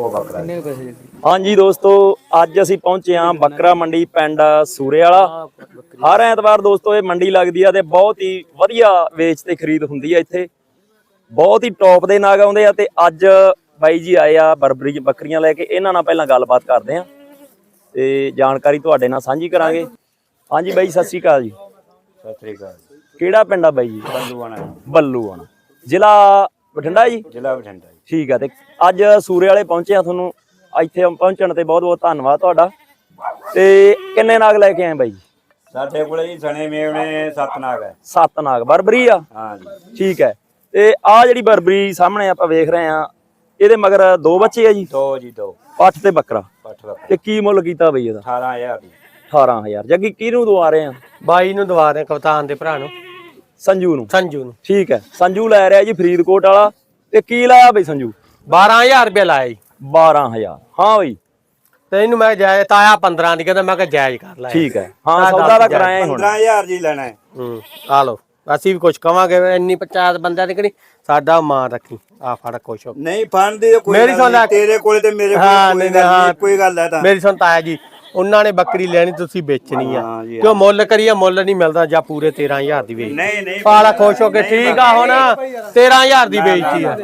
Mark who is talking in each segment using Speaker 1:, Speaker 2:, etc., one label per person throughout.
Speaker 1: ਉਹ ਬੱਕਰਾ
Speaker 2: ਕਿੰਨੇ ਪੈਸੇ ਜੀ
Speaker 3: ਹਾਂਜੀ ਦੋਸਤੋ ਅੱਜ ਅਸੀਂ ਪਹੁੰਚੇ ਹਾਂ ਬੱਕਰਾ ਮੰਡੀ ਪਿੰਡ ਸੂਰੇ ਵਾਲਾ ਹਰ ਐਤਵਾਰ ਦੋਸਤੋ ਇਹ ਮੰਡੀ ਲੱਗਦੀ ਆ ਤੇ ਬਹੁਤ ਹੀ ਵਧੀਆ ਵੇਚ ਤੇ ਖਰੀਦ ਹੁੰਦੀ ਆ ਇੱਥੇ। ਬਹੁਤ ਹੀ ਟੌਪ ਦੇ ਨਾਗ ਆਉਂਦੇ ਆ ਤੇ ਅੱਜ ਬਾਈ ਜੀ ਆਏ ਆ ਬਰਬਰੀ ਬੱਕਰੀਆਂ ਲੈ ਕੇ। ਇਹਨਾਂ ਨਾਲ ਪਹਿਲਾਂ ਗੱਲਬਾਤ ਕਰਦੇ ਆ ਤੇ ਜਾਣਕਾਰੀ ਤੁਹਾਡੇ ਨਾਲ ਸਾਂਝੀ ਕਰਾਂਗੇ। ਹਾਂਜੀ ਬਾਈ ਸਤਿ ਸ਼੍ਰੀ ਅਕਾਲ ਜੀ।
Speaker 1: ਸਤਿ ਸ੍ਰੀ ਅਕਾਲ
Speaker 3: ਕਿਹੜਾ ਪਿੰਡ ਆ ਬਾਈ ਜੀ?
Speaker 1: ਬੰਦੂਆਣਾ
Speaker 3: ਬੱਲੂਆਣਾ। ਜ਼ਿਲ੍ਹਾ ਬਠਿੰਡਾ ਜੀ?
Speaker 1: ਜ਼ਿਲ੍ਹਾ ਬਠਿੰਡਾ ਜੀ।
Speaker 3: ਠੀਕ ਆ ਤੇ ਅੱਜ ਸੂਰੇ ਵਾਲੇ ਪਹੁੰਚੇ ਆ ਤੁਹਾਨੂੰ। ਇੱਥੇ ਪਹੁੰਚਣ ਤੇ ਬਹੁਤ ਬਹੁਤ ਧੰਨਵਾਦ ਤੁਹਾਡਾ। ਤੇ ਕਿੰਨੇ ਨਾਗ ਲੈ ਕੇ ਆਏ ਬਾਈ? ਜੀ
Speaker 1: ਸਾਡੇ ਕੋਲੇ ਜੀ ਸਣੇ ਮੇਵਣੇ ਸੱਤ ਨਾਗ ਹੈ।
Speaker 3: ਸੱਤ ਨਾਗ ਬਰਬਰੀ ਆ?
Speaker 1: ਹਾਂ ਜੀ।
Speaker 3: ਠੀਕ ਹੈ। ਤੇ ਆ ਜਿਹੜੀ ਬਰਬਰੀ ਸਾਹਮਣੇ ਆਪਾਂ ਵੇਖ ਰਹੇ ਆ ਇਹਦੇ ਮਗਰ ਦੋ ਬੱਚੇ ਆ ਜੀ?
Speaker 1: ਦੋ ਜੀ ਦੋ।
Speaker 3: ਪੱਠ ਤੇ ਬੱਕਰਾ।
Speaker 1: ਪੱਠ ਬੱਕਰਾ।
Speaker 3: ਤੇ ਕੀ ਮੁੱਲ ਕੀਤਾ ਬਈ ਇਹਦਾ?
Speaker 1: 18000 ਦੀ।
Speaker 3: 18000 ਜੱਗੀ ਕਿਹਨੂੰ ਦਵਾ ਰਹੇ ਆ?
Speaker 2: ਬਾਈ ਨੂੰ ਦਵਾ ਦੇ ਕਪਤਾਨ ਦੇ ਭਰਾ ਨੂੰ।
Speaker 3: ਸੰਜੂ ਨੂੰ।
Speaker 2: ਸੰਜੂ ਨੂੰ।
Speaker 3: ਠੀਕ ਹੈ। ਸੰਜੂ ਲੈ ਰਿਹਾ ਜੀ ਫਰੀਦਕੋਟ ਵਾਲਾ। ਤੇ ਕੀ ਲਾਇਆ ਬਈ ਸੰਜੂ?
Speaker 2: 12000 ਰੁਪਏ ਲਾਇਆ ਜੀ।
Speaker 3: 12000 ਹਾਂ ਬਈ।
Speaker 2: ਤੇ ਇਹਨੂੰ ਮੈਂ ਜਾਇਜ਼ ਤਾਇਆ 15 ਦੀ ਕਹਿੰਦਾ ਮੈਂ ਕਿਹਾ ਜਾਇਜ਼ ਕਰ ਲੈ।
Speaker 3: ਠੀਕ ਹੈ। ਹਾਂ ਸੌਦਾ ਦਾ ਕਰਾਇਆ ਹੁਣ।
Speaker 1: 15000 ਜੀ ਲੈਣਾ ਹੈ।
Speaker 2: ਹੂੰ ਆ ਲਓ। ਅਸੀਂ ਵੀ ਕੁਝ ਕਵਾਂਗੇ ਇੰਨੀ ਪੰਚਾਇਤ ਬੰਦਿਆਂ ਦੀ ਕਿਹੜੀ? ਸਾਡਾ ਮਾਨ ਰੱਖੀ। ਆ ਫੜ ਕੁਛ
Speaker 1: ਨਹੀਂ ਫਣ ਦੀ ਕੋਈ
Speaker 2: ਮੇਰੀ ਸੁਣ
Speaker 1: ਤੇਰੇ ਕੋਲੇ ਤੇ ਮੇਰੇ ਕੋਲੇ ਕੋਈ
Speaker 2: ਨਹੀਂ,
Speaker 1: ਗੱਲ
Speaker 2: ਹਾਂ।
Speaker 1: ਨਹੀਂ ਕੋਈ ਗੱਲ ਹੈ ਤਾਂ।
Speaker 2: ਮੇਰੀ ਸੁਣ ਤਾਇਆ ਜੀ। ਉਹਨਾਂ ਨੇ ਬੱਕਰੀ ਲੈਣੀ ਤੁਸੀਂ ਵੇਚਣੀ ਆ।
Speaker 1: ਹਾਂ ਜੀ,
Speaker 2: ਕਿਉਂ ਮੁੱਲ ਕਰੀਏ ਮੁੱਲ ਨਹੀਂ ਮਿਲਦਾ ਜਾਂ ਪੂਰੇ 13000 ਦੀ ਵੇਚ।
Speaker 1: ਨਹੀਂ ਨਹੀਂ
Speaker 2: ਪਾਲਾ ਖੁਸ਼ ਹੋ ਕੇ ਠੀਕ ਆ ਹੁਣ 13000 ਦੀ ਵੇਚਤੀ ਆ।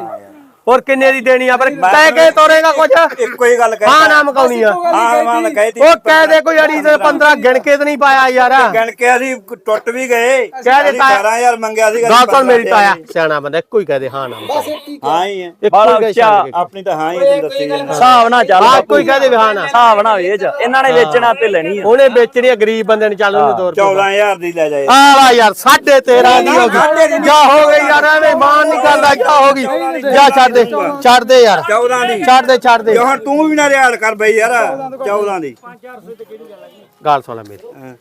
Speaker 2: ਹੋਰ ਕਿੰਨੇ ਦੀ ਦੇਣੀ ਆ ਪਰ ਕਹਿ ਕੇ ਤੋਰੇਗਾ ਕੁਝ
Speaker 1: ਇੱਕੋ ਹੀ ਗੱਲ ਕਹਿ
Speaker 2: ਹਾਂ ਨਾ ਮਕਾਉਣੀ ਆ।
Speaker 1: ਹਾਂ ਮਾਨ ਕਹਿਤੀ
Speaker 2: ਉਹ ਕਹਿ ਦੇ ਕੋਈ ਅੜੀ ਤੇ 15 ਗਿਣ ਕੇ ਤੇ ਨਹੀਂ ਪਾਇਆ ਯਾਰ।
Speaker 1: ਗਣ ਕੇ ਅਸੀਂ ਟੁੱਟ ਵੀ ਗਏ।
Speaker 2: ਕਹਿ ਦੇ ਤਾਇਆ।
Speaker 1: 18000 ਮੰਗਿਆ ਸੀ
Speaker 2: ਗੱਲ ਸੁਣ ਮੇਰੀ ਤਾਇਆ। ਸਿਆਣਾ ਬੰਦਾ ਇੱਕੋ ਹੀ ਕਹਦੇ ਹਾਂ ਨਾ।
Speaker 1: ਹਾਂ ਹੀ ਹੈ
Speaker 2: ਹੀ। ਕਹੇ
Speaker 3: ਉੱਚਾ।
Speaker 1: ਆਪਣੀ ਤਾਂ ਹਾਂ ਹੀ ਦੱਸੀ ਜਾਂਦਾ
Speaker 3: ਹਿਸਾਬ ਨਾਲ ਚੱਲ
Speaker 2: ਹਾਂ। ਕੋਈ ਕਹਦੇ ਵੀ ਹਾਂ ਨਾ।
Speaker 3: ਹਿਸਾਬ ਨਾਲ ਵੇਚ ਇਹਨਾਂ ਨੇ ਵੇਚਣਾ ਤੇ ਲੈਣੀ ਆ।
Speaker 2: ਉਹਨੇ ਵੇਚਣੀ ਆ ਗਰੀਬ ਬੰਦੇ ਨੂੰ ਚੱਲ ਉਹਨੂੰ 2 ਰੁਪਏ
Speaker 1: 14000 ਦੀ। ਲੈ ਜਾਏ।
Speaker 2: ਆਲਾ ਯਾਰ 13.5 ਦੀ ਹੋ ਗਈ। ਜਾ ਹੋ ਗਈ ਯਾਰ ਐਵੇਂ ਮਾਨ ਨਹੀਂ ਕਰਦਾ ਜਾ ਹੋ ਗਈ। ਜਾ ਛੱਡ ਦੇ ਛੱਡ ਦੇ ਯਾਰ।
Speaker 1: 14 ਦੀ।
Speaker 2: ਛੱਡ ਦੇ ਛੱਡ ਦੇ।
Speaker 1: ਹੁਣ ਤੂੰ ਵੀ ਨਾ ਰਿਆਲ ਕਰ ਬਈ ਯਾਰ 14 ਦੀ।
Speaker 2: ਗੱਲ ਸੁਣ ਲੈ ਮੇਰੀ।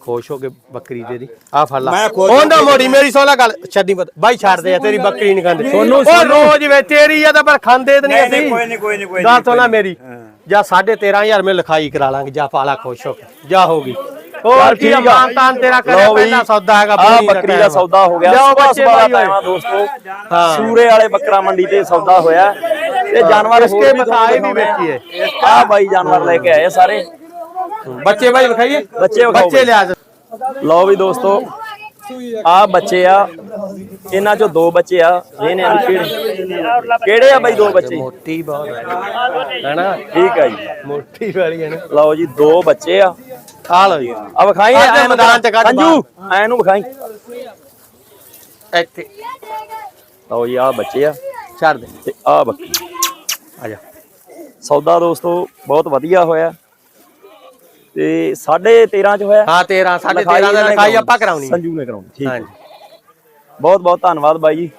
Speaker 2: ਖੁਸ਼ ਹੋ ਕੇ ਬੱਕਰੀ ਦੇ ਦੀ। ਆ ਫੜ ਲੈ। ਉਹਦਾ ਮੋੜੀ ਮੇਰੀ ਸੁਣ ਲੈ ਗੱਲ। ਛੱਡੀ ਮਤ ਬਾਈ ਛੱਡ ਦੇ ਯਾਰ, ਤੇਰੀ ਬੱਕਰੀ ਨਹੀਂ ਖਾਂਦੇ। ਸੋਨੂੰ ਉਹ ਰੋਜ਼ ਵੇ ਤੇਰੀ ਆ ਤਾਂ ਪਰ ਖਾਂਦੇ ਤੇ ਨਹੀਂ ਅਸੀਂ।
Speaker 1: ਕੋਈ ਨਹੀਂ ਕੋਈ ਨਹੀਂ ਕੋਈ
Speaker 2: ਗੱਲ
Speaker 1: ਨਹੀਂ
Speaker 2: ਸੁਣ ਲੈ ਮੇਰੀ। ਜਾ 13500 ਮੈਂ ਲਿਖਾਈ ਕਰਾ ਲਾਂਗੇ। ਜਾ ਪਾਲਾ ਖੁਸ਼ ਹੋ ਕੇ। ਜਾ ਹੋ ਗਈ। ਹੋਰ ਕੀ ਆ,
Speaker 3: ਠੀਕ ਆ।
Speaker 2: ਮਾਨਤਾਨ ਤੇਰਾ ਕਰਿਆ
Speaker 3: ਲਓ ਬਈ,
Speaker 2: ਪਹਿਲਾ ਸੌਦਾ ਹੈਗਾ
Speaker 3: ਆ
Speaker 2: ਬੁਰੀ
Speaker 3: ਬੱਕਰੀ ਦਾ। ਸੌਦਾ ਹੋ ਗਿਆ।
Speaker 2: ਲਿਆਓ
Speaker 3: ਦਾ
Speaker 2: ਓਏ।
Speaker 3: ਟਾਈਮ ਦੋਸਤੋ। ਸੂਰੇ ਵਾਲੇ ਬੱਕਰਾ ਮੰਡੀ ਤੇ ਸੌਦਾ ਹੋਇਆ। ਤੇ ਜਾਨਵਰ
Speaker 2: ਇਸਕੇ ਬਤਾਏ ਵੀ ਵੇਚੀਏ।
Speaker 3: ਆ ਆਹ ਬਾਈ ਜਾਨਵਰ ਲੈ ਕੇ ਆਏ ਸਾਰੇ।
Speaker 2: ਬੱਚੇ ਬਾਈ ਵਿਖਾਈਏ।
Speaker 3: ਬੱਚੇ
Speaker 2: ਬੱਚੇ ਲਿਆ।
Speaker 3: ਲਓ ਵੀ ਦੋਸਤੋ ਆ ਬੱਚੇ ਆ। ਇਹਨਾਂ ਚੋਂ ਦੋ ਬੱਚੇ ਆ। ਇਹਨੇ ਕਿਹੜੇ? ਆ ਬਾਈ ਦੋ ਬੱਚੇ?
Speaker 2: ਮੋਟੀ ਬਹੁਤ ਹੈ। ਹੈਨਾ?
Speaker 3: ਠੀਕ ਆ ਜੀ।
Speaker 2: ਮੋਟੀ ਵਾਲੀ ਹੈ ਨਾ।
Speaker 3: ਲਓ ਜੀ ਦੋ ਬੱਚੇ ਆ।
Speaker 2: ਆ ਲਓ ਜੀ।
Speaker 3: ਆ ਵਿਖਾਈ ਐ
Speaker 2: ਮੈਦਾਨ ਚ ਕੱਢ
Speaker 3: ਸੰਜੂ ਐ ਨੂੰ ਵਿਖਾਈ।
Speaker 2: ਇੱਥੇ।
Speaker 3: ਲਓ ਜੀ ਆ ਬੱਚੇ ਆ।
Speaker 2: ਛੱਡ ਦੇ।
Speaker 3: ਤੇ ਆ ਬੱਕਰੀ।
Speaker 2: ਆ ਜਾ।
Speaker 3: ਸੌਦਾ ਦੋਸਤੋ ਬਹੁਤ ਵਧੀਆ ਹੋਇਆ। ਤੇ 13.5 ਚ ਹੋਇਆ।
Speaker 2: ਹਾਂ 13 ਸਾਢੇ 13 ਦਾ ਲਿਖਾਈ ਆਪਾਂ ਕਰਾਉਣੀ।
Speaker 3: ਸੰਜੂ ਨੇ ਕਰਾਉਣੀ ਠੀਕ
Speaker 2: ਹਾਂਜੀ।
Speaker 3: ਬਹੁਤ ਬਹੁਤ ਧੰਨਵਾਦ ਬਾਈ ਜੀ।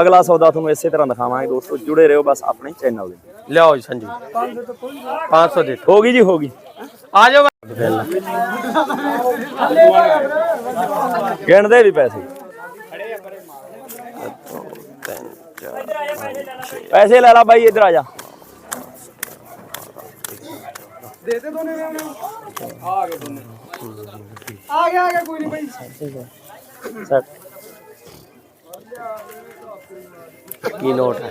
Speaker 3: ਅਗਲਾ ਸੌਦਾ ਤੁਹਾਨੂੰ ਇਸੇ ਤਰ੍ਹਾਂ ਦਿਖਾਵਾਂਗੇ ਦੋਸਤੋ। ਜੁੜੇ ਰਹੋ ਬਸ ਆਪਣੇ ਚੈਨਲ ਦੇ
Speaker 2: ਲਿਆਓ ਜੀ ਸੰਜੂ। 500 ਦੇ।
Speaker 3: ਹੋ ਗਈ ਜੀ ਹੋ ਗਈ।
Speaker 2: ਆ ਜਾਓ
Speaker 3: ਗਿਣਦੇ ਵੀ ਪੈਸੇ। ਪੈਸੇ ਲੈ ਲਾ ਬਾਈ ਇੱਧਰ ਆ ਜਾ। ਸੱਟ
Speaker 2: ਕੀ ਨੋਟ ਹੈ?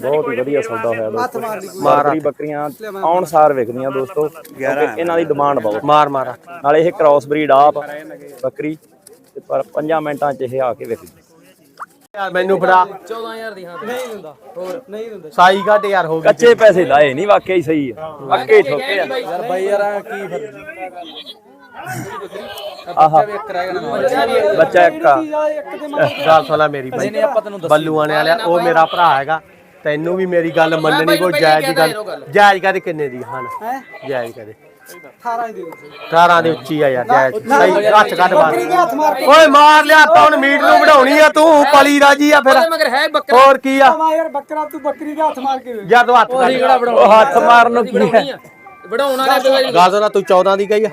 Speaker 3: ਬਹੁਤ ਹੀ ਵਧੀਆ ਸੌਦਾ ਹੋਇਆ ਦੋਸਤੋ। ਮਾਰਕਰੀ ਬੱਕਰੀਆਂ ਆਉਣ ਸਾਰ ਵਿਕਦੀਆਂ ਦੋਸਤੋ। ਕਿਉਂਕਿ ਇਹਨਾਂ ਦੀ ਡਿਮਾਂਡ ਬਹੁਤ।
Speaker 2: ਮਾਰ ਮਾਰਾ।
Speaker 3: ਨਾਲੇ ਇਹ ਕ੍ਰਾਸ ਬਰੀਡ ਆਪ ਬੱਕਰੀ ਤੇ ਪਰ 5 ਮਿੰਟਾਂ ਚ ਇਹ ਆ ਕੇ ਵਿਕ ਗਈ।
Speaker 2: ਯਾਰ ਮੈਨੂੰ ਫੜਾ। 14000 ਦੀ ਹਾਂ। ਨਹੀਂ ਦਿੰਦਾ ਹੋਰ ਨਹੀਂ ਦਿੰਦਾ ਸਾਈ ਘੱਟ ਯਾਰ ਹੋ ਗਈ।
Speaker 3: ਕੱਚੇ ਪੈਸੇ ਲਾਏ ਨਹੀਂ ਵਾਕਿਆ ਹੀ ਸਹੀ ਆ। ਪੱਕੇ ਠੋਕੇ
Speaker 2: ਯਾਰ ਬਾਈ ਯਾਰ ਕੀ
Speaker 3: ਆਹਾ। ਬੱਚਾ ਇੱਕ ਆ।
Speaker 2: ਗੱਲ ਸੁਣਾ ਮੇਰੀ ਬਾਈ। ਬੱਲੂ ਆਣੇ ਵਾਲਿਆ ਉਹ ਮੇਰਾ ਭਰਾ ਹੈਗਾ। ਤੈਨੂੰ ਵੀ ਮੇਰੀ ਗੱਲ ਮੰਨਣੀ ਕੋਈ ਜਾਇਜ਼ ਗੱਲ। ਜਾਇਜ਼ ਕਦੇ ਕਿੰਨੇ ਦੀ ਹਨ ਜਾਇਜ਼ ਕਦੇ 18 ਦੀ ਉੱਚੀ ਆ ਯਾਰ ਜਾਇਜ਼। ਸਹੀ ਹੱਥ ਕੱਢ ਮਾਰ ਓਏ ਮਾਰ ਲਿਆ ਤਾਂ ਹੁਣ ਮੀਟ ਨੂੰ ਵਢਾਉਣੀ ਆ ਤੂੰ ਪਲੀ ਰਾਜੀ ਆ ਫਿਰ।
Speaker 4: ਮਗਰ ਹੈ ਬੱਕਰਾ।
Speaker 2: ਹੋਰ ਕੀ ਆ?
Speaker 5: ਯਾਰ ਬੱਕਰਾ ਤੂੰ ਬੱਕਰੀ ਦੇ ਹੱਥ ਮਾਰ ਕੇ
Speaker 2: ਤੂੰ ਹੱਥ ਕੱਢ।
Speaker 3: ਉਹ ਹੱਥ ਮਾਰਨ ਨੂੰ ਕੀ ਹੈ?
Speaker 2: ਗੱਲ ਸੁਣਾ ਤੂੰ 14 ਦੀ ਗਈ ਆ?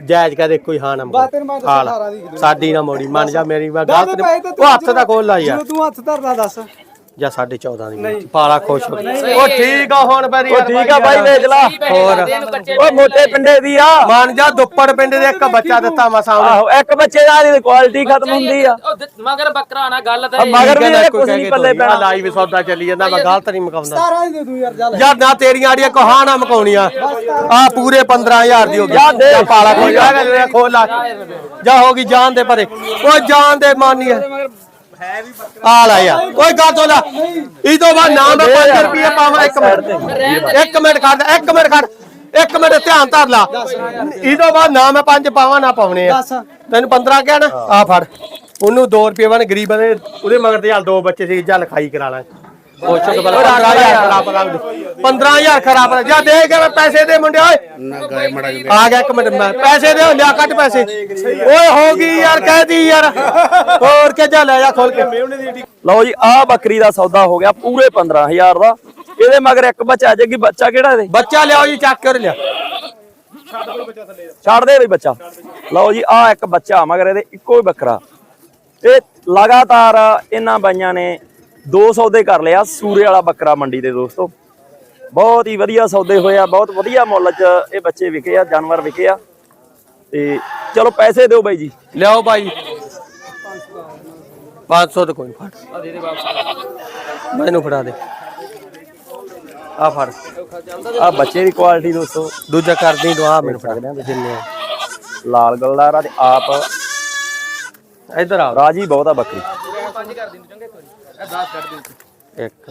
Speaker 2: ਜਾਇਜ਼ ਕਹਦੇ ਕੋਈ ਹਾਂ ਨਾ
Speaker 5: ਬਾ ਤੈਨੂੰ ਮੈਂ ਦੱਸਾਂ
Speaker 2: ਹਾਲ
Speaker 5: 18 ਦੀ ਕਿਲੋ।
Speaker 2: ਸਾਡੀ ਨਾ ਮੋੜੀ ਮੰਨ ਜਾ ਮੇਰੀ ਮੈਂ ਗਲਤ
Speaker 5: ਦੇ
Speaker 2: ਨਹੀਂ
Speaker 5: ਤੇ
Speaker 2: ਉਹ ਹੱਥ ਦਾ ਖੋਲ ਲਾ ਯਾਰ।
Speaker 5: ਜਦੋਂ ਤੂੰ ਹੱਥ ਧਰਦਾ ਦੱਸ।
Speaker 2: ਜਾਂ 14.5 ਦੀ ਪਾਲਾ ਖੁਸ਼ ਹੋ ਗਿਆ। ਉਹ ਠੀਕ ਆ ਹੁਣ ਬਰੀ
Speaker 3: ਉਹ ਠੀਕ ਆ ਬਾਈ ਵੇਚ ਲਾ।
Speaker 2: ਹੋਰ।
Speaker 3: ਉਹ ਮੋਟੇ ਪਿੰਡੇ ਦੀ ਆ।
Speaker 2: ਮੰਨ ਜਾ ਦੁੱਪੜ ਪਿੰਡ ਦੇ ਇੱਕ ਬੱਚਾ ਦਿੱਤਾ ਮਸਾਂ
Speaker 3: ਆਹੋ ਇੱਕ ਬੱਚੇ ਦਾ ਦੀ ਕੁਆਲਿਟੀ ਖਤਮ ਹੁੰਦੀ ਆ।
Speaker 4: ਮਗਰ ਬੱਕਰਾ ਨਾ ਗੱਲ ਤੇ
Speaker 3: ਮਗਰ ਵੀ
Speaker 2: ਕੋਈ
Speaker 3: ਕੁਝ
Speaker 2: ਕਹਿ
Speaker 3: ਨਹੀਂ ਪੱਲੇ ਪੈਣਾ।
Speaker 2: ਲਾਈਵ ਸੌਦਾ ਚੱਲੀ ਜਾਂਦਾ ਮੈਂ ਗਲਤ ਨਹੀਂ ਮਕਾਉਂਦਾ।
Speaker 5: 17 ਦੀ ਦੇ ਦੂੰ ਯਾਰ ਚੱਲ
Speaker 2: ਯਾਰ ਨਾ ਤੇਰੀਆਂ ਆੜੀਆਂ ਕੋ ਹਾਂ ਨਾ ਮਕਾਉਣੀਆਂ। ਆ ਪੂਰੇ 15000 ਦੀ ਹੋ ਗਈ।
Speaker 3: ਜਾ
Speaker 2: ਪਾਲਾ ਖੋਲ ਜਾ ਖੋਲ ਲਾ। ਜਾ ਹੋ ਗਈ ਜਾਨ ਦੇ ਪਰੇ। ਓਏ ਜਾਨ ਦੇ ਮਾਨੀ ਆ ਆ ਲੈ ਯਾਰ। ਓਏ ਗਾ ਤੋਂ ਲਾ। ਇਹ ਤੋਂ ਬਾਅਦ ਨਾਮ ਮੈਂ 5 ਰੁਪਏ ਪਾਵਾਂ ਇੱਕ ਮਿੰਟ। ਇੱਕ ਮਿੰਟ ਖੜ ਇੱਕ ਮਿੰਟ ਖੜ। ਇੱਕ ਮਿੰਟ ਧਿਆਨ ਧਰ ਲਾ। ਇਹ ਤੋਂ ਬਾਅਦ ਨਾ ਮੈਂ 5 ਪਾਵਾਂ ਨਾ ਪਾਉਣੇ ਆ। ਤੈਨੂੰ 15 ਕਿਹਾ ਨਾ ਆ ਫੜ। ਉਹਨੂੰ 2 ਰੁਪਏ ਵਾਲੇ ਗਰੀਬ ਦੇ ਉਹਦੇ ਮਗਰ ਤੇ ਚੱਲ ਦੋ ਬੱਚੇ ਸੀ ਜਾਂ ਲਿਖਾਈ ਕਰਾ ਲਾਂ। ਚੱਕ ਬਲਾ 15000 ਖਰਾਬ ਰੱਖ ਦੇ। 15000 ਖਰਾਬ ਰੱਖ ਜਾ ਦੇ ਕੇ ਮੈਂ ਪੈਸੇ ਦੇ ਮੁੰਡੇ ਓਏ। ਆ ਗਿਆ ਇੱਕ ਮਿੰਟ ਮੈਂ ਪੈਸੇ ਦੇ ਲਿਆ ਕੱਟ ਪੈਸੇ। ਓਏ ਹੋ ਗਈ ਯਾਰ ਕਹਿਦੀ ਯਾਰ। ਹੋਰ ਕੇ ਜਾ ਲੈ ਜਾ ਖੋਲ ਕੇ।
Speaker 3: ਲਓ ਜੀ ਆਹ ਬੱਕਰੀ ਦਾ ਸੌਦਾ ਹੋ ਗਿਆ ਪੂਰੇ 15000 ਦਾ। ਇਹਦੇ ਮਗਰ ਇੱਕ ਬੱਚਾ ਜਾਏਗੀ ਬੱਚਾ ਕਿਹੜਾ ਇਹਦੇ?
Speaker 2: ਬੱਚਾ ਲਿਆਓ ਜੀ ਚੱਕ ਕੇ ਉਰੇ ਲਿਆ।
Speaker 3: ਛੱਡ ਦੇ ਬਈ ਬੱਚਾ। ਲਓ ਜੀ ਆਹ ਇੱਕ ਬੱਚਾ ਮਗਰ ਇਹਦੇ ਇੱਕੋ ਹੀ ਬੱਕਰਾ। ਇਹ ਲਗਾਤਾਰ ਇਹਨਾਂ ਬਾਈਆਂ ਨੇ ਦੋ ਸੌਦੇ ਕਰ ਲਿਆ ਸੂਰੇ ਵਾਲਾ ਬੱਕਰਾ ਮੰਡੀ ਦੇ ਦੋਸਤੋ। ਬਹੁਤ ਹੀ ਵਧੀਆ ਸੌਦੇ ਹੋਏ ਆ ਬਹੁਤ ਵਧੀਆ ਮੁੱਲ 'ਚ ਇਹ ਬੱਚੇ ਵਿਕੇ ਆ ਜਾਨਵਰ ਵਿਕੇ ਆ। ਤੇ ਚਲੋ ਪੈਸੇ ਦਿਓ ਬਾਈ ਜੀ।
Speaker 2: ਲਿਆਓ ਬਾਈ। 500 ਤੇ ਕੋਈ ਫੜ। ਮੈਨੂੰ ਫੜਾ ਦੇ। ਆ ਫੜ।
Speaker 3: ਆ ਬੱਚੇ ਦੀ ਕੁਆਲਿਟੀ ਦੋਸਤੋ।
Speaker 2: ਦੂਜਾ ਕਰਦੀ ਤੂੰ ਆ ਮੈਨੂੰ ਫੜਾ ਦੇ। ਜਿੰਨੇ।
Speaker 3: ਲਾਲ ਗਲਦਾਰਾ ਤੇ ਆਪ
Speaker 2: ਇੱਧਰ ਆ।
Speaker 3: ਰਾਜੀ ਬਹੁਤ ਆ ਬੱਕਰੀ।
Speaker 2: ਇੱਕ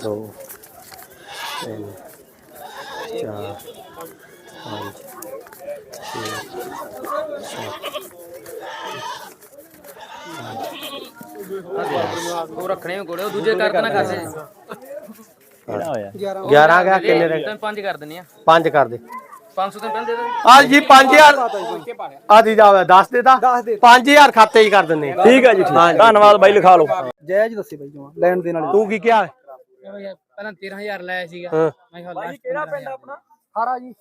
Speaker 2: ਦੋ ਤਿੰਨ ਚਾਰ ਪੰਜ ਛੇ
Speaker 4: ਉਹ ਰੱਖਣੇ ਕੋੜੇ ਉਹ ਦੂਜੇ ਕਰਕੇ ਨਾ ਕਰਦੇ
Speaker 3: ਕਿਹੜਾ ਹੋਇਆ?
Speaker 2: 11 ਗਿਆ ਕਿੰਨੇ ਦੇ?
Speaker 4: ਤੈਨੂੰ ਪੰਜ ਕਰ ਦਿੰਨੇ ਆ।
Speaker 2: ਪੰਜ ਕਰ ਦੇ।
Speaker 4: 500 ਤੈਨੂੰ ਪਹਿਲੇ ਦੇ
Speaker 2: ਆ ਜੀ 5000 ਆ ਦੀ ਜਾਵੇ 10 ਦੇ। ਦਾ 5000 ਖਾਤੇ ਹੀ ਕਰ ਦਿੰਨੇ।
Speaker 3: ਠੀਕ ਹੈ ਜੀ ਠੀਕ ਧੰਨਵਾਦ ਬਾਈ ਲਿਖਾ ਲਓ।
Speaker 5: ਜਾਇਜ਼ ਦੱਸੇ ਬਾਈ ਜਮਾ ਲੈਣ ਦੇ ਨਾਲ
Speaker 2: ਤੂੰ ਕੀ ਕਿਹਾ?
Speaker 4: ਪਹਿਲਾਂ 13000 ਲਾਇਆ ਸੀਗਾ। ਮੈਂ ਕਿਹਾ ਲਾਸਟ ਕਿਹੜਾ ਪਿੰਡ ਆਪਣਾ?
Speaker 5: ਹਾਰਾ ਜੀ।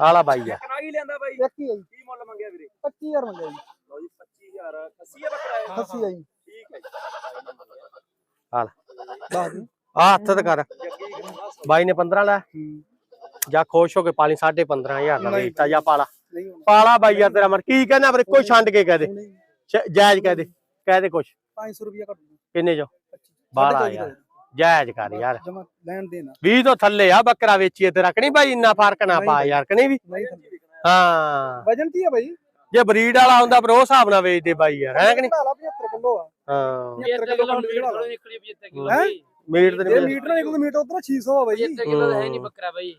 Speaker 2: ਆਲਾ ਬਾਈ ਆ।
Speaker 3: ਕਰਾ ਕੀ ਲੈਂਦਾ ਬਾਈ।
Speaker 5: ਇੱਕ ਹੀ ਹੈ ਜੀ।
Speaker 3: ਕੀ ਮੁੱਲ ਮੰਗਿਆ ਵੀਰੇ?
Speaker 5: 25000 ਮੰਗਿਆ ਜੀ।
Speaker 3: ਲਓ ਜੀ 25000 80 ਬੱਕਰਾ
Speaker 5: 80 ਹੈ ਜੀ।
Speaker 3: ਠੀਕ ਹੈ
Speaker 2: ਹਾਲ।
Speaker 5: ਦੱਸ ਦੇ
Speaker 2: ਆ ਹੱਥ ਤੇ ਕਰ। ਬਾਈ ਨੇ 15 ਲੈ ਜਾ ਖੁਸ਼ ਹੋ ਕੇ ਪਾਲੀ 15000 ਦਾ ਵੇਚਤਾ ਜਾ ਪਾਲਾ। ਪਾਲਾ ਬਾਈ ਯਾਰ ਤੇਰਾ ਮਰ ਕੀ ਕਹਿੰਦਾ ਫਿਰ ਕੋਈ ਛੰਡ ਕੇ ਕਹਿ ਦੇ। ਜਾਇਜ਼ ਕਹਿ ਦੇ। ਕਹਿ ਦੇ ਕੁਛ।
Speaker 5: 500 ਰੁਪਿਆ ਘੱਟ ਦੂੰ
Speaker 2: ਕਿੰਨੇ ਜੋ ਬਾਲਾ ਯਾਰ। ਜਾਇਜ਼ ਕਰ ਯਾਰ।
Speaker 5: ਲੈਣ ਦੇ ਨਾ
Speaker 2: 20 ਤੋਂ ਥੱਲੇ ਆ ਬੱਕਰਾ ਵੇਚੀਏ ਤੇ ਰੱਖਣੀ ਬਾਈ ਇੰਨਾ ਫ਼ਰਕ ਨਾ ਪਾ ਯਾਰ ਕਣੀ ਵੀ। ਹਾਂ।
Speaker 5: ਵਜਨ ਕੀ ਹੈ ਬਾਈ?
Speaker 2: ਜੇ ਬਰੀਡ ਵਾਲਾ ਹੁੰਦਾ ਪਰ ਉਹ ਹਿਸਾਬ ਨਾਲ ਵੇਚਦੇ ਬਾਈ ਯਾਰ ਹੈ ਕਿ ਨਹੀਂ?
Speaker 5: ਢਾਲਾ 75 ਕਿਲੋ ਆ।
Speaker 2: ਹਾਂ।
Speaker 5: 75 ਕਿਲੋ ਮੰਡੀ
Speaker 4: ਕਿਲੋ
Speaker 5: ਢਾਲਾ
Speaker 4: ਨਿਕਲੀ 75 ਕਿਲੋ
Speaker 5: ਹੈਂ?
Speaker 2: ਮੀਟ ਤੇ ਨਹੀਂ
Speaker 5: ਮੀਟਰ ਉਧਰ 600 ਆ ਬਾਈ।
Speaker 4: 75 ਕਿਲੋ ਹੈ ਨਹੀਂ ਬੱਕਰਾ ਬਾਈ।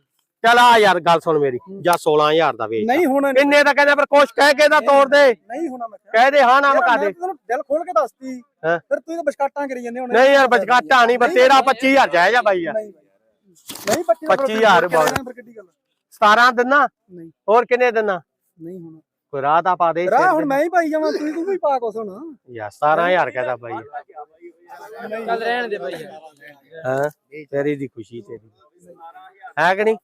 Speaker 2: ਚੱਲ ਆ ਯਾਰ ਗੱਲ ਸੁਣ ਮੇਰੀ ਜਾਂ 16000 ਦਾ ਵੇਚ
Speaker 5: ਨਹੀਂ ਹੋਣਾ
Speaker 2: ਇੰਨੇ ਤਾਂ ਕਹਿੰਦਾ ਪਰ ਕੁਛ ਕਹਿ ਕੇ ਤਾਂ ਤੋੜ ਦੇ।
Speaker 5: ਨਹੀਂ ਹੋਣਾ ਮੈਂ ਕਿਹਾ।
Speaker 2: ਦੇ ਹਾਂ ਨਾ ਮਕਾ ਦੇ।
Speaker 5: ਦਿਲ ਖੋਲ ਕੇ ਦੱਸਤੀ। ਫਿਰ ਤੂੰ ਤਾਂ ਬਸਕਾਟਾਂ ਕਰੀ ਜਾਂਦੇ ਹੁਣ।
Speaker 2: ਨਹੀਂ ਯਾਰ ਬਚਕਾਟਾ ਨਹੀਂ ਪਰ ਤੇਰਾ 25000 ਜਾਇਜ਼ ਆ ਬਾਈ ਯਾਰ।
Speaker 5: ਨਹੀਂ ਨਹੀਂ 25
Speaker 2: 25,000 ਬਹੁਤ।
Speaker 5: ਫਿਰ ਕਿੱਡੀ ਗੱਲ
Speaker 2: 17 ਦਿਨਾ?
Speaker 5: ਨਹੀਂ।
Speaker 2: ਹੋਰ ਕਿੰਨੇ ਦਿਨਾ?
Speaker 5: ਨਹੀਂ ਹੋਣਾ।
Speaker 2: ਕੋਈ ਰਾਹ ਤਾਂ ਪਾ ਦੇ
Speaker 5: ਰਾਹ ਹੁਣ ਮੈਂ ਹੀ ਪਾਈ ਜਾਵਾਂ ਤੂੰ ਤੂੰ ਵੀ ਪਾ ਕੁਛ ਹੁਣ।
Speaker 2: ਯਾਰ 17000 ਕਹਦਾ ਬਾਈ।
Speaker 4: ਚੱਲ ਰਹਿਣ ਦੇ ਬਾਈ।
Speaker 2: ਹਾਂ? ਤੇਰੀ ਦੀ ਖੁਸ਼ੀ ਤੇਰੀ ਹੈ ਕਿ ਨਹੀਂ?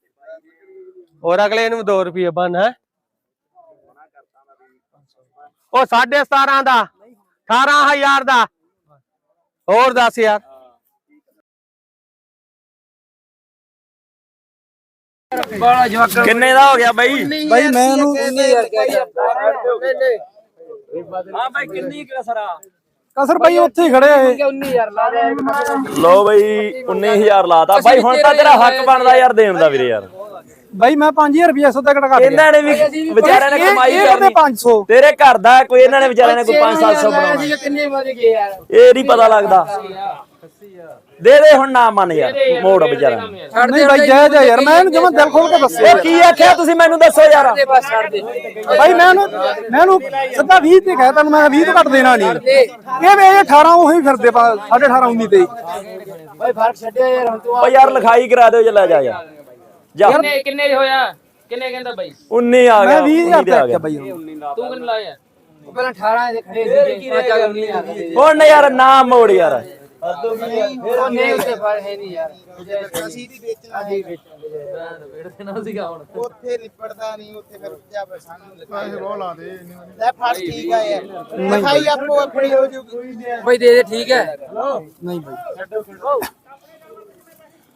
Speaker 2: ਹੋਰ ਅਗਲੇ ਨੂੰ 2 ਰੁਪਏ ਬਨ ਹੈ? ਉਹ 17.5 ਦਾ 18000 ਦਾ। ਹੋਰ ਦੱਸ ਯਾਰ।
Speaker 3: ਕਿੰਨੇ ਦਾ ਹੋ ਗਿਆ ਬਾਈ?
Speaker 5: ਬਾਈ ਮੈਂ ਉਹਨੂੰ
Speaker 3: ਹਾਂ ਬਾਈ ਕਿੰਨੀ ਕਸਰਾ
Speaker 5: ਕਸਰ ਬਾਈ ਉੱਥੇ ਹੀ ਖੜੇ
Speaker 4: 19000 ਲਾ
Speaker 3: ਬਾਈ 19000 ਲਾਤਾ। ਬਾਈ ਹੁਣ ਤਾਂ ਤੇਰਾ ਹੱਕ ਬਣਦਾ ਯਾਰ ਦੇਣ ਦਾ ਵੀਰੇ ਯਾਰ।
Speaker 5: ਬਾਈ ਮੈਂ 5000 ਰੁਪਏ ਸੌਦਾ ਘਟ ਘਟ
Speaker 3: ਇਹਨਾਂ ਨੇ ਵੀ ਵਿਚਾਰਿਆਂ ਨੇ ਕਮਾਈ
Speaker 5: ਇਹ
Speaker 3: ਕਰਨੀ।
Speaker 5: 500
Speaker 3: ਤੇਰੇ ਘਰ ਦਾ ਕੋਈ ਇਹਨਾਂ ਨੇ ਵਿਚਾਰਿਆਂ ਨੇ ਕੋਈ 5-700 ਬਣਾਉਣਾ।
Speaker 4: ਕਿੰਨੇ ਵਜ ਗਏ ਯਾਰ।
Speaker 3: ਇਹ ਨਹੀਂ ਪਤਾ ਲੱਗਦਾ। ਦੇ ਦੇ ਹੁਣ ਨਾ ਮੰਨ ਯਾਰ ਮੋੜ ਵਿਚਾਰਾ
Speaker 5: ਨਹੀਂ ਬਾਈ ਜਾਇਜ਼ ਆ ਯਾਰ ਮੈਂ ਇਹਨੂੰ ਜਮਾ ਦਿਲ ਖੋਲ ਕੇ ਦੱਸਿਆ।
Speaker 3: ਉਹ ਕੀ ਆਖਿਆ ਤੁਸੀਂ ਮੈਨੂੰ ਦੱਸੋ ਯਾਰ?
Speaker 4: ਬਸ ਛੱਡ ਦੇ।
Speaker 5: ਬਾਈ ਮੈਂ ਉਹਨੂੰ ਮੈਂ ਉਹਨੂੰ ਸਿੱਧਾ 20 ਤੇ ਕਹਿ ਤੈਨੂੰ ਮੈਂ 20 ਤੋਂ ਘੱਟ ਦੇਣਾ ਨਹੀਂ। ਇਹ ਵੇ 18 ਉਹੀ ਫਿਰਦੇ ਪਾ 18.5 19 ਤੇ
Speaker 4: ਬਾਈ ਫ਼ਰਕ ਛੱਡਿਆ ਯਾਰ ਹੁਣ ਤੂੰ
Speaker 3: ਯਾਰ ਲਿਖਾਈ ਕਰਾ ਦਿਓ ਜੇ ਲੈ ਜਾ ਯਾਰ। ਜਾ।
Speaker 4: ਕਿੰਨੇ ਕਿੰਨੇ ਹੋਇਆ? ਕਿੰਨੇ ਕਹਿੰਦਾ ਬਾਈ?
Speaker 3: 19 ਆ
Speaker 5: ਮੈਂ
Speaker 3: ਗਿਆ
Speaker 5: 20000
Speaker 3: 19
Speaker 5: ਤੇ
Speaker 3: ਆ
Speaker 5: ਆ
Speaker 3: ਗਿਆ।
Speaker 5: ਬਾਈ
Speaker 4: ਤੂੰ ਕਿੰਨੇ ਲਾਇਆ ਪਹਿਲਾਂ 18 ਦੇ ਖੜੇ ਸੀ ਅੱਜ ਆ ਨਹੀਂ ਆ
Speaker 3: ਹੁਣ ਯਾਰ ਨਾ ਮੋੜ ਯਾਰ।
Speaker 4: ਉਹ ਨਹੀਂ ਉੱਤੇ ਫੜ ਹੈ ਨਹੀਂ ਯਾਰ। ਅਸੀਂ ਵੀ ਵੇਚਣਾ ਅਸੀਂ ਵੇਚਣਾ ਵੇਚਦੇ ਨਾ ਸੀਗਾ ਹੁਣ।
Speaker 6: ਉੱਥੇ ਨਿਪੜਦਾ ਨਹੀਂ ਉੱਥੇ ਫਿਰ ਜਾ ਸਾਨੂੰ ਪੈਸੇ ਬਹੁਤ ਲਾਦੇ ਲੈ ਫੜ ਠੀਕ ਆ ਯਾਰ। ਲਿਖਾਈ ਆਪੋ ਆਪਣੀ ਹੋ ਜੂਗੀ।
Speaker 4: ਬਾਈ ਦੇ ਦੇ ਠੀਕ ਹੈ।
Speaker 5: ਨਹੀਂ ਬਾਈ।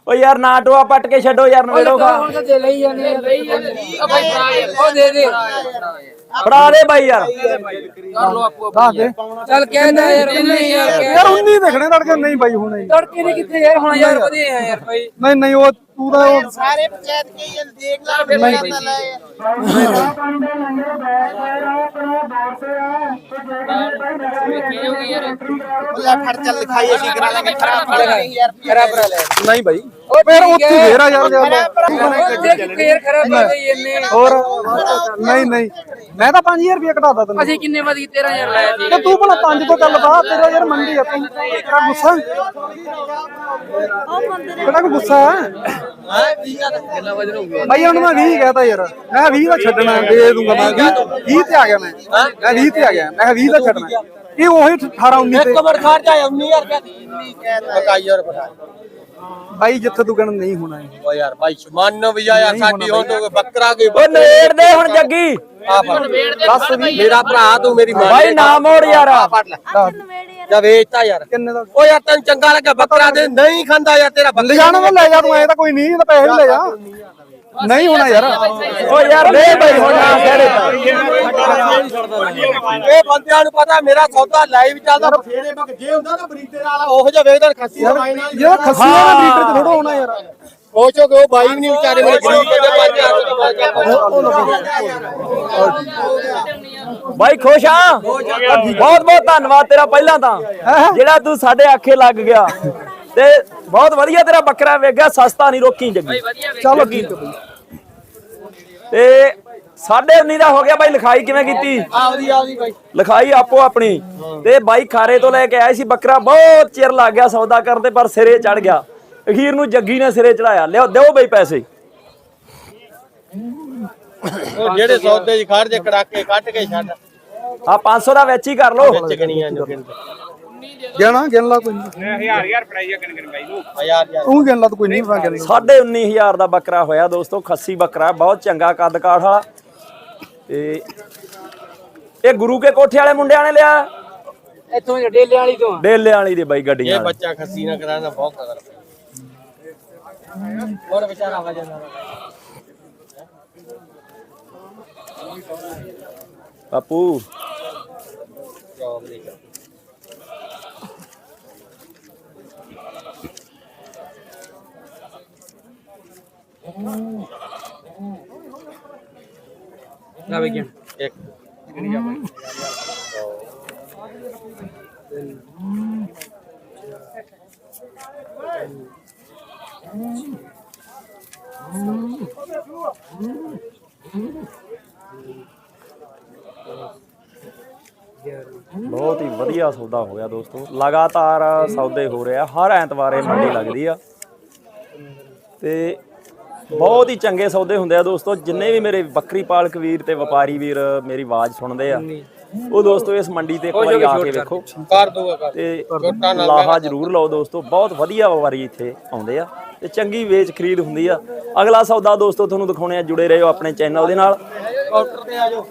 Speaker 3: ਓ ਯਾਰ ਨਾ ਟੋਆ ਪੱਟ ਕੇ ਛੱਡੋ ਯਾਰ ਨਵੇੜੋ ਖਾ।
Speaker 4: ਹੁਣ ਤਾਂ ਦੇ ਲਈ ਜਾਂਦੇ ਆ ਉਹ ਦੇ ਦੇ।
Speaker 3: ਫੜਾ ਦੇ ਬਾਈ ਯਾਰ।
Speaker 4: ਕਰ ਲੋ ਆਪੋ
Speaker 5: ਦੱਸ ਦੇ।
Speaker 4: ਚੱਲ ਕਹਿੰਦਾ ਯਾਰ ਨਹੀਂ ਯਾਰ
Speaker 5: ਯਾਰ 19 ਦੇਖਣੇ ਤੜਕੇ ਨਹੀਂ ਬਾਈ ਹੁਣ। ਨਹੀਂ
Speaker 4: ਤੜਕੇ ਨੇ ਕਿੱਥੇ ਯਾਰ ਹੁਣ ਯਾਰ ਵਧੀਆ ਯਾਰ ਬਾਈ।
Speaker 5: ਨਹੀਂ ਨਹੀਂ ਉਹ ਤੂੰ ਤਾਂ ਉਹ
Speaker 6: ਸਾਰੇ ਪੰਚਾਇਤ ਕੇ ਹੀ ਦੇਖ ਲਾ ਫਿਰ ਮੈਂ ਤਾਂ ਲੈ ਯਾਰ ਲੈ ਫੜ ਚੱਲ ਲਿਖਾਈ ਅਸੀਂ ਕਰਾ ਲਾਂਗੇ। ਖਰਾਬ ਫੜ ਨਹੀਂ ਯਾਰ।
Speaker 4: ਖਰਾਬ ਕਰਾ ਲੈ।
Speaker 5: ਨਹੀਂ ਬਾਈ। ਫਿਰ ਉੱਥੇ ਫੇਰ ਆ ਯਾਰ ਯਾਰ
Speaker 4: ਖਰਾਬ ਹੋ ਗਈ ਇੰਨੇ।
Speaker 5: ਹੋਰ ਨਹੀਂ ਨਹੀਂ। ਮੈਂ ਤਾਂ 5000 ਰੁਪਏ ਘਟਾਦਾ ਤੈਨੂੰ।
Speaker 4: ਅਸੀਂ ਕਿੰਨੇ ਵਧੀ 13000 ਲਾਇਆ ਸੀ?
Speaker 5: ਤੇ ਤੂੰ ਭਲਾ 5 ਤੋਂ ਚੱਲ ਪਾ ਤੇਰਾ ਯਾਰ ਮੰਡੀ ਆ ਤੂੰ। ਤੇਰਾ ਗੁੱਸਾ। ਕਿਹੜਾ ਕੋਈ ਗੁੱਸਾ ਹੈ? ਬਾਈ ਉਹਨੂੰ ਮੈਂ 20 ਕਹਤਾ ਯਾਰ। ਮੈਂ 20 ਦਾ ਛੱਡਣਾ ਦੇ ਦੂੰਗਾ ਮੈਂ। 20 ਤੇ ਆ ਗਿਆ ਮੈਂ। ਮੈਂ 20 ਤੇ ਆ ਗਿਆ। ਮੈਂ 20 ਦਾ ਛੱਡਣਾ ਇਹ ਉਹੀ 18 19 ਤੇ
Speaker 2: ਕਬਰ ਖਾਰ ਜਾ 19000 ਰੁਪਏ ਬਕਾਈ ਯਾਰ। ਬਤਾ
Speaker 5: ਬਾਈ ਜਿੱਥੇ ਤੂੰ ਕਹਿਣਾ ਨਹੀਂ ਹੋਣਾ।
Speaker 2: ਓ ਯਾਰ ਭਾਈ ਮੰਨ ਵੀ ਆ ਯਾਰ ਸਾਡੀ ਹੁਣ ਬੱਕਰਾ ਕੀ
Speaker 3: ਓ ਨੇੜ ਦੇ ਹੁਣ ਜੱਗੀ।
Speaker 2: ਦੱਸ ਵੀ ਮੇਰਾ ਭਰਾ ਤੂੰ ਮੇਰੀ ਮਾਂ
Speaker 3: ਬਾਈ ਨਾ ਮੋੜ ਯਾਰ।
Speaker 2: ਜਾ ਵੇਚਤਾ ਯਾਰ।
Speaker 5: ਕਿੰਨੇ ਦਾ?
Speaker 2: ਓ ਯਾਰ ਤੈਨੂੰ ਚੰਗਾ ਲੱਗਾ ਬੱਕਰਾ ਦੇ ਨਹੀਂ ਖਾਂਦਾ ਯਾਰ ਤੇਰਾ
Speaker 5: ਲੈ ਜਾਣਾ ਮੈਂ ਲੈ ਜਾ ਤੂੰ ਐ ਤਾਂ ਕੋਈ ਨਹੀਂ ਤਾਂ ਪੈਸੇ ਵੀ ਲੈ ਜਾ। ਨਹੀਂ ਹੋਣਾ ਯਾਰ।
Speaker 3: ਓ ਯਾਰ ਲੈ ਬਾਈ ਹੁਣ ਨਾ ਖੜੇ
Speaker 2: ਇਹ ਬੰਦਿਆਂ ਨੂੰ ਪਤਾ ਮੇਰਾ ਸੌਦਾ ਲਾਈਵ ਚੱਲਦਾ ਬਥੇਰੇ ਬਕ ਜੇ ਹੁੰਦਾ ਤਾਂ ਬਰੀਟਰ ਵਾਲਾ ਉਹੋ ਜਿਹਾ ਵੇਚਦਾ ਖੱਸੀ ਦਾ ਨਾਲ
Speaker 5: ਜਿਹੜਾ ਖੱਸੀ ਵਾਲਾ ਮੀਟਰ ਤੇ ਥੋੜਾ ਹੋਣਾ ਯਾਰ।
Speaker 2: ਸੋਚੋ ਕਿ ਉਹ ਬਾਈ ਵੀ ਨਹੀਂ ਵਿਚਾਰੇ ਮੇਰੇ
Speaker 3: ਬਾਈ ਖੁਸ਼ ਆ ਬਹੁਤ ਬਹੁਤ ਧੰਨਵਾਦ ਤੇਰਾ ਪਹਿਲਾਂ ਤਾਂ। ਜਿਹੜਾ ਤੂੰ ਸਾਡੇ ਆਖੇ ਲੱਗ ਗਿਆ। ਤੇ ਬਹੁਤ ਵਧੀਆ ਤੇਰਾ ਬੱਕਰਾ ਵੇਖ ਗਿਆ ਸਸਤਾ ਨਹੀਂ ਰੋਕੀ ਜੱਗੀ।
Speaker 5: ਚਲੋ ਹੈ ਬਾਈ
Speaker 3: ਤੇ ਸਾਢੇ 19 ਦਾ ਹੋ ਗਿਆ ਬਾਈ ਲਿਖਾਈ ਕਿਵੇਂ ਕੀਤੀ?
Speaker 2: ਆਉਦੀ ਆਉਦੀ ਬਾਈ।
Speaker 3: ਲਿਖਾਈ ਆਪੋ ਆਪਣੀ। ਤੇ ਬਾਈ ਖਾਰੇ ਤੋਂ ਲੈ ਕੇ ਆਏ ਸੀ ਬੱਕਰਾ ਬਹੁਤ ਚਿਰ ਲੱਗ ਗਿਆ ਸੌਦਾ ਕਰਨ ਤੇ ਪਰ ਸਿਰੇ ਚੜ ਗਿਆ। ਅਖੀਰ ਨੂੰ ਜੱਗੀ ਨੇ ਸਿਰੇ ਚੜਾਇਆ। ਲਿਓ ਦਿਓ ਬਈ ਪੈਸੇ।
Speaker 2: ਉਹ ਜਿਹੜੇ ਸੌਦੇ 'ਚ ਖੜ ਜੇ ਕੜਾਕੇ ਕੱਟ ਕੇ ਛੱਡ।
Speaker 3: ਆ 500 ਦਾ ਵਿੱਚ ਹੀ ਕਰ ਲਓ।
Speaker 2: ਵਿੱਚ ਗਣੀਆਂ ਜੋ
Speaker 5: ਗਿਣਾ ਗਿਣ ਲਾ ਕੋਈ ਨਹੀਂ
Speaker 2: ਹਜ਼ਾਰ ਯਾਰ
Speaker 5: ਤੂੰ ਗਿਣ ਲਾ ਤੂੰ ਕੋਈ ਨਹੀਂ ਮੈਂ ਗਿਣ
Speaker 3: ਸਾਢੇ 19000 ਦਾ ਬੱਕਰਾ ਹੋਇਆ ਦੋਸਤੋ ਖੱਸੀ ਬੱਕਰਾ ਬਹੁਤ ਚੰਗਾ ਕੱਦ ਕਾਠ ਵਾਲਾ। ਤੇ ਇਹ ਗੁਰੂ ਕੇ ਕੋਠੇ ਵਾਲੇ ਮੁੰਡਿਆਂ ਨੇ ਲਿਆ।
Speaker 4: ਇੱਥੋਂ ਡੇਲੇ ਵਾਲੀ ਤੋਂ
Speaker 3: ਡੇਲੇ ਵਾਲੀ ਦੇ ਬਾਈ
Speaker 2: ਇਹ
Speaker 3: ਗੱਡੀਆਂ ਵਾਲੇ।
Speaker 2: ਬੱਚਾ ਖੱਸੀ ਨਾ ਕਰਾਣਾ ਬਹੁਤ ਕਦਰ ਹੋਰ ਵਿਚਾਰਾ ਆ ਜਾਂਦਾ
Speaker 3: ਬਾਪੂ
Speaker 4: ਨਾ ਬਈ
Speaker 2: ਇੱਕ
Speaker 3: ਬਹੁਤ ਹੀ ਵਧੀਆ ਸੌਦਾ ਹੋ ਗਿਆ ਦੋਸਤੋ। ਲਗਾਤਾਰ ਸੌਦੇ ਹੋ ਰਹੇ ਹਰ ਐਤਵਾਰ ਮੰਡੀ ਲੱਗਦੀ ਆ। ਤੇ ਬਹੁਤ ਹੀ ਚੰਗੇ ਸੌਦੇ ਹੁੰਦੇ ਆ ਦੋਸਤੋ। ਜਿੰਨੇ ਵੀ ਮੇਰੇ ਬੱਕਰੀ ਪਾਲਕ ਵੀਰ ਤੇ ਵਪਾਰੀ ਵੀਰ ਮੇਰੀ ਆਵਾਜ਼ ਸੁਣਦੇ ਆ ਉਹ ਦੋਸਤੋ ਇਸ ਮੰਡੀ ਤੇ ਇੱਕ ਵਾਰੀ ਆ ਕੇ ਵੇਖੋ।
Speaker 2: ਕਰ ਦੂਗਾ
Speaker 3: ਤੇ ਲਾਹਾ ਜ਼ਰੂਰ ਲਓ ਦੋਸਤੋ। ਬਹੁਤ ਵਧੀਆ ਵਪਾਰੀ ਇੱਥੇ ਆਉਂਦੇ ਆ। ਤੇ ਚੰਗੀ ਵੇਚ ਖਰੀਦ ਹੁੰਦੀ ਆ। ਅਗਲਾ ਸੌਦਾ ਦੋਸਤੋ ਤੁਹਾਨੂੰ ਦਿਖਾਉਣੇ ਆ। ਜੁੜੇ ਰਹੋ ਆਪਣੇ ਚੈਨਲ ਦੇ ਨਾਲ।
Speaker 2: ਕਾਊਂਟਰ ਤੇ ਆ ਜਾਓ।